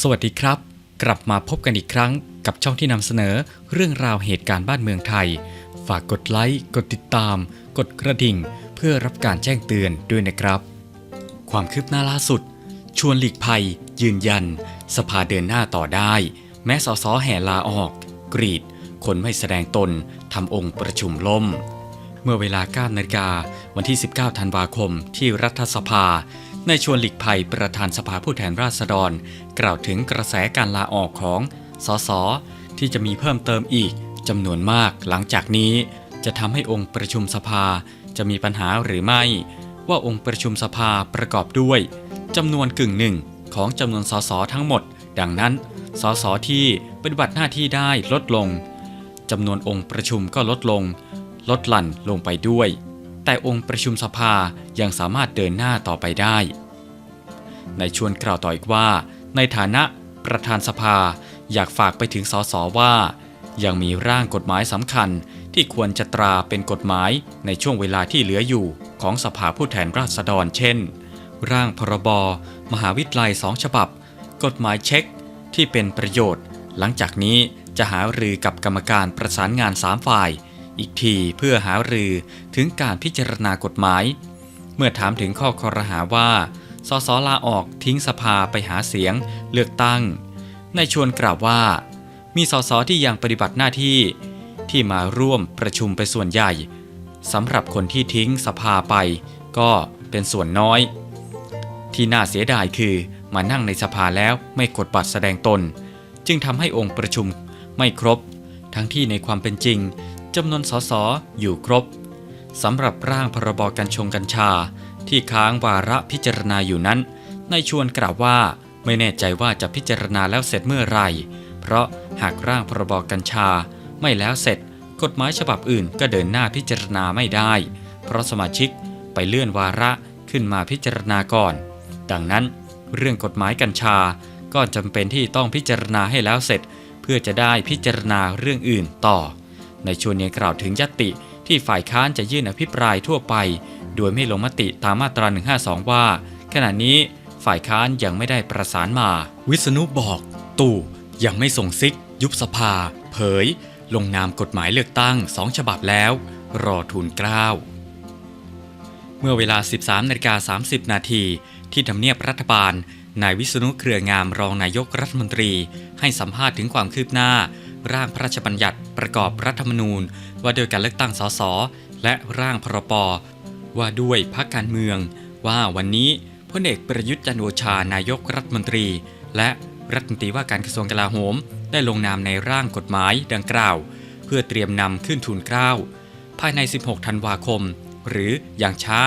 สวัสดีครับ กลับมาพบกันอีกครั้งกับช่องที่นำเสนอเรื่องราวเหตุการณ์บ้านเมืองไทย ฝากกดไลค์กดติดตาม กดกระดิ่ง เพื่อรับการแจ้งเตือนด้วยนะครับ ความคืบหน้าล่าสุด ชวนหลีกภัย ยืนยัน สภาเดินหน้าต่อได้ แม้สสแห่ลาออก กรีด คนไม่แสดงตนทำองค์ประชุมล่ม เมื่อเวลา9นาฬิกาวันที่ 19 ธันวาคมที่รัฐสภา ในชวนหลีกภัยประธานสภาผู้แทนราษฎร กล่าวถึงกระแสการลาออกของสสที่จะมีเพิ่มเติมอีกจำนวนมากหลังจากนี้ จะทำให้องค์ประชุมสภาจะมีปัญหาหรือไม่ ว่าองค์ประชุมสภาประกอบด้วยจำนวนกึ่งหนึ่งของจำนวนสสทั้งหมด ดังนั้นสสที่ปฏิบัติหน้าที่ได้ลดลงจำนวนองค์ประชุมก็ลดลง ลดหลั่นลงไปด้วย แต่องค์ประชุมสภายังสามารถเดินหน้าต่อไปได้ ในชวนกล่าวต่ออีกว่า ในฐานะประธานสภาอยากฝากไปถึงสสว่า ยังมีร่างกฎหมายสำคัญที่ควรจะตราเป็นกฎหมายในช่วงเวลาที่เหลืออยู่ของสภาผู้แทนราษฎรเช่น ร่างพรบ มหาวิทยาลัยสองฉบับ กฎหมายเช็คที่เป็นประโยชน์ หลังจากนี้จะหารือกับกรรมการประสานงานสามฝ่าย อีกทีเพื่อหารือถึงการพิจารณากฎหมาย เมื่อถามถึงข้อคอรหาว่าสสลาออกทิ้งสภาไปหาเสียง เลือกตั้ง ในชวนกล่าวว่า มีสสที่ยังปฏิบัติหน้าที่ ที่มาร่วมประชุมไปส่วนใหญ่สำหรับคนที่ทิ้งสภาไป ก็เป็นส่วนน้อย ที่น่าเสียดายคือมานั่งในสภาแล้วไม่กดบัตรแสดงตน จึงทำให้องค์ประชุมไม่ครบ ทั้งที่ในความเป็นจริง จำนวนสสอยู่ครบสำหรับร่างพรบกัญชงกัญชา ที่ค้างวาระพิจารณาอยู่นั้น ในชวนกล่าวว่าไม่แน่ใจว่าจะพิจารณาแล้วเสร็จเมื่อไหร่เพราะหากร่างพรบกัญชา ไม่แล้วเสร็จ กฎหมายฉบับอื่นก็เดินหน้าพิจารณาไม่ได้ เพราะสมาชิกไปเลื่อนวาระขึ้นมาพิจารณาก่อน ดังนั้น เรื่องกฎหมายกัญชาก็จำเป็นที่ต้องพิจารณาให้แล้วเสร็จ เพื่อจะได้พิจารณาเรื่องอื่นต่อ ในชวนยังกล่าวถึงยติที่ฝ่ายค้านจะยื่นอภิปรายทั่วไป โดยไม่ลงมติตามมาตรา 152 ว่า ขณะนี้ฝ่ายค้านยังไม่ได้ประสานมา วิษณุบอก ตู่ยังไม่ส่งซิก ยุบสภา เผย ลงนามกฎหมายเลือกตั้งสองฉบับแล้ว รอทูลเกล้าเมื่อเวลา 13นาฬิกา30 นาทีที่ทำเนียบรัฐบาลนายวิษณุเครืองามรองนายกรัฐมนตรี ให้สัมภาษณ์ถึงความคืบหน้า ร่างพระราชบัญญัติประกอบรัฐธรรมนูญ ว่าโดยการเลือกตั้งสสและร่างพรปว่าด้วยพรรคการเมือง ว่าวันนี้พลเอกประยุทธ์จันโอชานายกรัฐมนตรี และรัฐมนตรีว่าการกระทรวงกลาโหม ได้ลงนามในร่างกฎหมายดังกล่าว เพื่อเตรียมนำขึ้นทูลเกล้าภายใน 16 ธันวาคม หรืออย่างช้า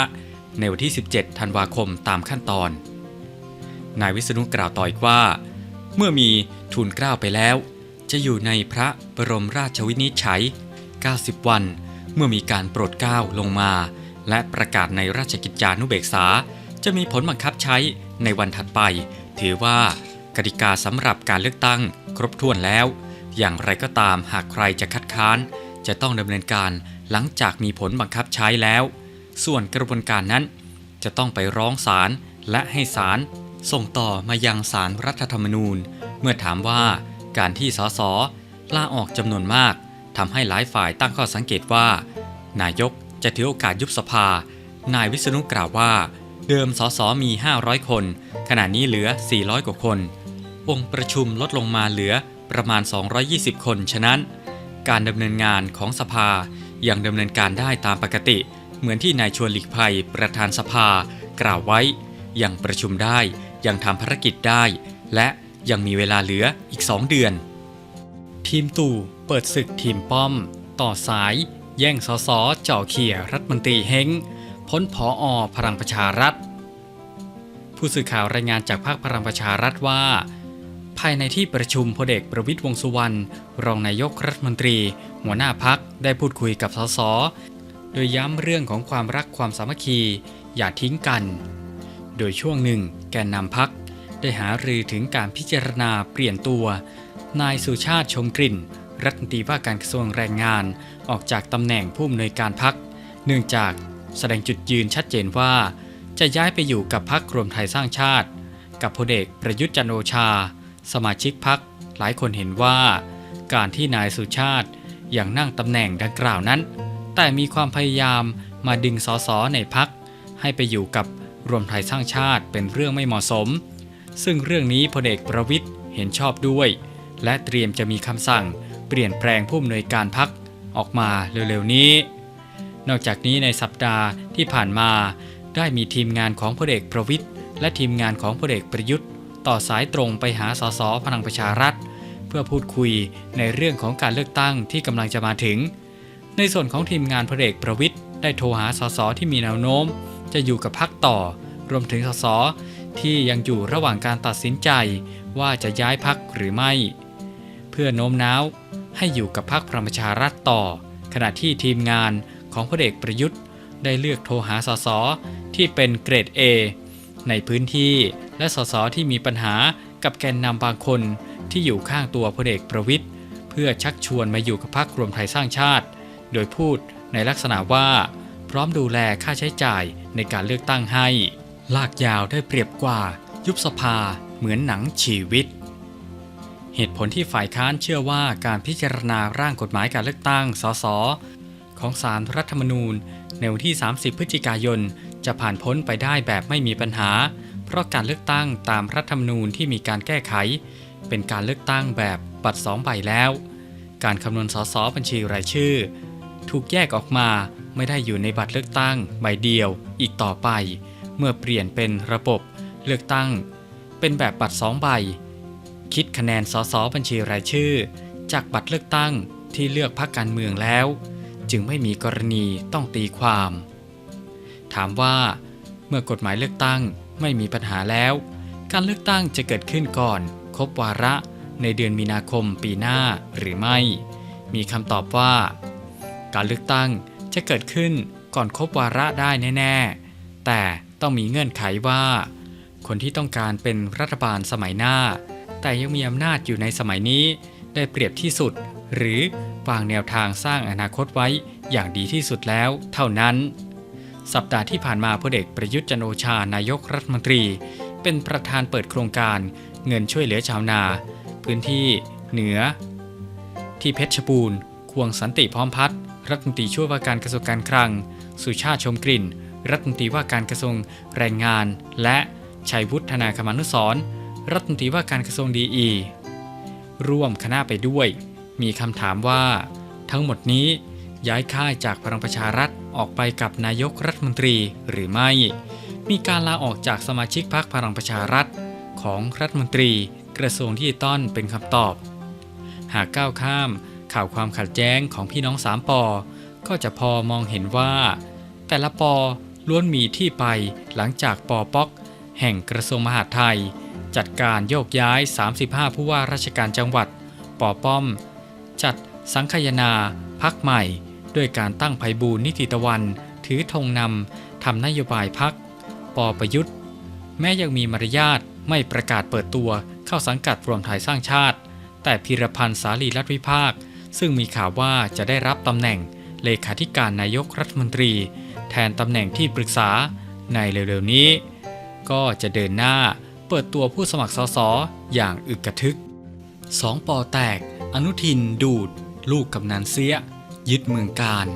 ในวันที่ 17 ธันวาคมตามขั้นตอน นายวิษณุกล่าวต่ออีกว่า เมื่อมีทูลเกล้าไปแล้ว จะอยู่ในพระบรมราชวินิจฉัย 90 วัน เมื่อมีการโปรดเกล้าลงมา และประกาศในราชกิจจานุเบกษา จะมีผลบังคับใช้ในวันถัดไป ถือว่ากติกาสำหรับการเลือกตั้งครบถ้วนแล้ว อย่างไรก็ตามหากใครจะคัดค้าน จะต้องดำเนินการหลังจากมีผลบังคับใช้แล้ว ส่วนกระบวนการนั้น จะต้องไปร้องศาลและให้ศาลส่งต่อมายังศาลรรัฐธรรมนูญ เมื่อถามว่า การที่สสลาออกจำนวนมากทำให้หลายฝ่ายตั้งข้อสังเกตว่า นายกจะถือโอกาสยุบสภา นายวิษณุกล่าวว่า เดิมสสมี 500 คน ขณะนี้เหลือ 400 กว่าคนองค์ประชุมลดลงมาเหลือประมาณ 220 คน ฉะนั้น การดำเนินงานของสภายังดำเนินการได้ตามปกติ เหมือนที่นายชวนหลีกภัยประธานสภากล่าวไว้ ยังประชุมได้ ยังทำภารกิจได้ และ ยังมีเวลาเหลืออีก 2 เดือน ทีมตู่เปิดศึกทีมป้อม ต่อสาย แย่งสสเจ่อเขี่ยรัฐมนตรีเฮงพ้นผออพลังประชารัฐ ผู้สื่อข่าวรายงานจากภาคพลังประชารัฐว่า ภายในที่ประชุมพลเอกประวิตยวงสุวรรณรองนายกรัฐมนตรี หัวหน้าพักได้พูดคุยกับสสโดยย้ำเรื่องของความรักความสามัคคี อย่าทิ้งกัน โดยช่วงหนึ่งแกนนำพัก ได้หารือถึงการพิจารณาเปลี่ยนตัว นายสุชาติชมกลิ่น รัฐมนตรีว่าการกระทรวงแรงงาน ออกจากตำแหน่งผู้อำนวยการพัก เนื่องจากแสดงจุดยืนชัดเจนว่า จะย้ายไปอยู่กับพักรวมไทยสร้างชาติ กับพลเอกประยุทธ์จันโอชา สมาชิกพักหลายคนเห็นว่า การที่นายสุชาติยังนั่งตำแหน่งดังกล่าวนั้น แต่มีความพยายามมาดึงสสในพักให้ไปอยู่กับรวมไทยสร้างชาติเป็นเรื่องไม่เหมาะสม ซึ่งเรื่องนี้พลเอกประวิทย์เห็นชอบด้วย และเตรียมจะมีคำสั่ง เปลี่ยนแปลงผู้อำนวยการพักออกมาเร็วๆนี้ นอกจากนี้ในสัปดาห์ที่ผ่านมา ได้มีทีมงานของพลเอกประวิทย์และทีมงานของพลเอกประยุทธ์ ต่อสายตรงไปหาสสพลังประชารัฐ เพื่อพูดคุยในเรื่องของการเลือกตั้งที่กำลังจะมาถึง ในส่วนของทีมงานพลเอกประวิทย์ได้โทรหาสสที่มีแนวโน้ม จะอยู่กับพักต่อ รวมถึงสส ที่ยังอยู่ระหว่างการตัดสินใจว่าจะย้ายพักหรือไม่ เพื่อโน้มน้าวให้อยู่กับพรรคพลังประชารัฐต่อ ขณะที่ทีมงานของพลเอกประยุทธ์ ได้เลือกโทรหาสสที่เป็นเกรด A ในพื้นที่และสสที่มีปัญหากับแกนนำบางคนที่อยู่ข้างตัวพลเอกประวิทย์เพื่อชักชวนมาอยู่กับพรรครวมไทยสร้างชาติ โดยพูดในลักษณะว่า พร้อมดูแลค่าใช้จ่ายในการเลือกตั้งให้ ลากยาวได้เปรียบกว่า ยุบสภาเหมือนหนังชีวิต เหตุผลที่ฝ่ายค้านเชื่อว่าการพิจารณาร่างกฎหมายการเลือกตั้ง สส ของสารรัฐธรรมนูญ ในวันที่ 30 พฤศจิกายน จะผ่านพ้นไปได้แบบไม่มีปัญหา เพราะการเลือกตั้งตามรัฐธรรมนูญที่มีการแก้ไข เป็นการเลือกตั้งแบบบัตรสองใบแล้ว การคำนวณสสบัญชีรายชื่อ ถูกแยกออกมาไม่ได้อยู่ในบัตรเลือกตั้งใบเดียวอีกต่อไป เมื่อเปลี่ยนเป็นระบบเลือกตั้ง เป็นแบบบัตรสองใบ คิดคะแนนสสบัญชีรายชื่อ จากบัตรเลือกตั้งที่เลือกพรรคการเมืองแล้ว จึงไม่มีกรณีต้องตีความ ถามว่า เมื่อกฎหมายเลือกตั้งไม่มีปัญหาแล้ว การเลือกตั้งจะเกิดขึ้นก่อนครบวาระในเดือนมีนาคมปีหน้าหรือไม่ มีคำตอบว่า การเลือกตั้งจะเกิดขึ้นก่อนครบวาระได้แน่ ๆ แต่ ต้องมีเงื่อนไขว่า คนที่ต้องการเป็นรัฐบาลสมัยหน้า แต่ยังมีอำนาจอยู่ในสมัยนี้ ได้เปรียบที่สุด หรือวางแนวทางสร้างอนาคตไว้อย่างดีที่สุดแล้ว เท่านั้น สัปดาห์ที่ผ่านมาพลเอกประยุทธ์จันโอชานายกรัฐมนตรี เป็นประธานเปิดโครงการเงินช่วยเหลือชาวนา พื้นที่เหนือ ที่เพชรบูรณ์ควงสันติพร้อมพัฒน์รัฐมนตรีช่วยว่าการกระทรวงการคลัง สุชาติชมกลิ่น รัฐมนตรีว่าการกระทรวงแรงงาน และชัยวุฒนาคมานุสรรัฐมนตรีว่าการกระทรวงดีอี ร่วมคณะไปด้วย มีคำถามว่า ทั้งหมดนี้ย้ายค่ายจากพลังประชารัฐออกไปกับนายกรัฐมนตรีหรือไม่ มีการลาออกจากสมาชิกพรรคพลังประชารัฐ ของรัฐมนตรีกระทรวงดิจิตอลเป็นคำตอบ หากก้าวข้ามข่าวความขัดแย้งของพี่น้องสามปอก็จะพอมองเห็นว่า แต่ละปอ ล้วนมีที่ไปหลังจากปอป๊อกแห่งกระทรวงมหาดไทย จัดการโยกย้าย 35 ผู้ว่าราชการจังหวัดปอป้อม จัดสังคายนาพักใหม่ ด้วยการตั้งไพบูลนิติตะวัน ถือธงนำทำนโยบายพักปอประยุทธ์ แม้ยังมีมารยาทไม่ประกาศเปิดตัวเข้าสังกัดรวมไทยสร้างชาติ แต่พิรพันธ์สาลีรัฐวิภาค ซึ่งมีข่าวว่าจะได้รับตำแหน่งเลขาธิการนายกรัฐมนตรี แทนตำแหน่งที่ปรึกษาในเร็วๆนี้ ก็จะเดินหน้าเปิดตัวผู้สมัครสสอย่างอึกกระทึกสองปอแตก อนุทินดูด ลูกกำนันเสีย ยึดเมืองการ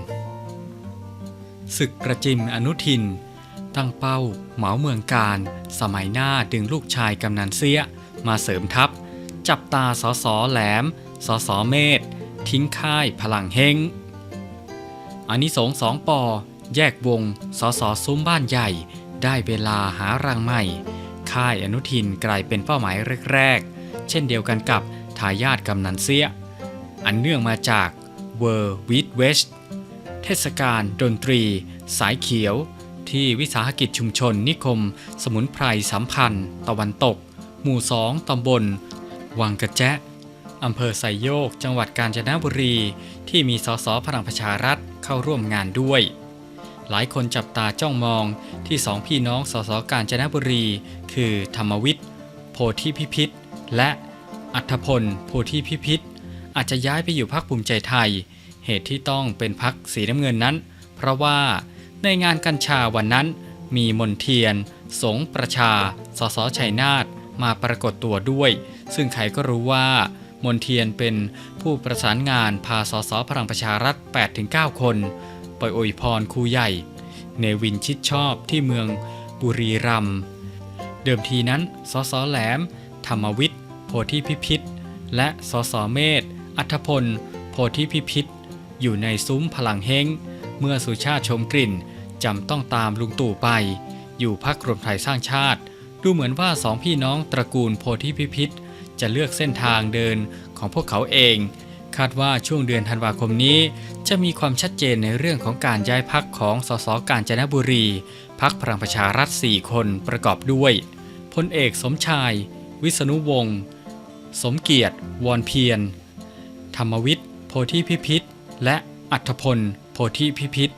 ศึกประจิมอนุทิน ตั้งเป้าเหมาเมืองการ สมัยหน้าดึงลูกชายกำนันเสีย มาเสริมทัพ จับตาสอสอแหลมสอสอเมธทิ้งค่ายพลังเฮงอานิสงส์สองปอ แยกวงสอสอซุ้มบ้านใหญ่ ได้เวลาหารังใหม่ ค่ายอนุทินกลายเป็นเป้าหมายแรกๆ เช่นเดียวกันกับทายาทกำนันเสีย อันเนื่องมาจาก w o r l d w i d West เทศกาลดนตรี สายเขียว ที่วิสาหกิจชุมชนนิคม สมุนไพรสัมพันธ์ ตะวันตก หมู่สองตำบล วังกระแจะอำเภอไซโยก จังหวัดกาญจนบุรี ที่มีสสพลังประชารัฐเข้าร่วมงานด้วย หลายคนจับตาจ้องมองที่สองพี่น้องสสกาญจนบุรี คือธรรมวิทย์ โพธิพิพิธและอัธพล โพธิพิพิธอาจจะย้ายไปอยู่พักภูมิใจไทย เหตุที่ต้องเป็นพักสีน้ำเงินนั้น เพราะว่าในงานกัญชาวันนั้น มีมนเทียน สงประชา สสชัยนาทมาปรากฏตัวด้วย ซึ่งใครก็รู้ว่ามนเทียนเป็นผู้ประสานงานพาสสพลังประชารัฐ 8-9 คน ไปอวยพรครูใหญ่ เนวินชิดชอบที่เมืองบุรีรัมย์เดิมทีนั้นสสแหลม ธรรมวิทย์ โพธิพิพิธ และสสเมธอัธพล โพธิพิพิธ อยู่ในซุ้มพลังเฮงเมื่อสุชาติชมกลิ่นจำต้องตามลุงตู่ไป อยู่พักรวมไทยสร้างชาติ ดูเหมือนว่าสองพี่น้องตระกูลโพธิพิพิธ จะเลือกเส้นทางเดินของพวกเขาเอง คาดว่าช่วงเดือนธันวาคมนี้ จะมีความชัดเจนในเรื่องของการย้ายพักของสสกาญจนบุรี พักพลังประชารัฐ 4 คนประกอบด้วยพลเอกสมชาย วิษณุวงศ์สมเกียรติ วอนเพียร ธรรมวิทย์ โพธิพิพิธ และอัธพล โพธิพิพิธ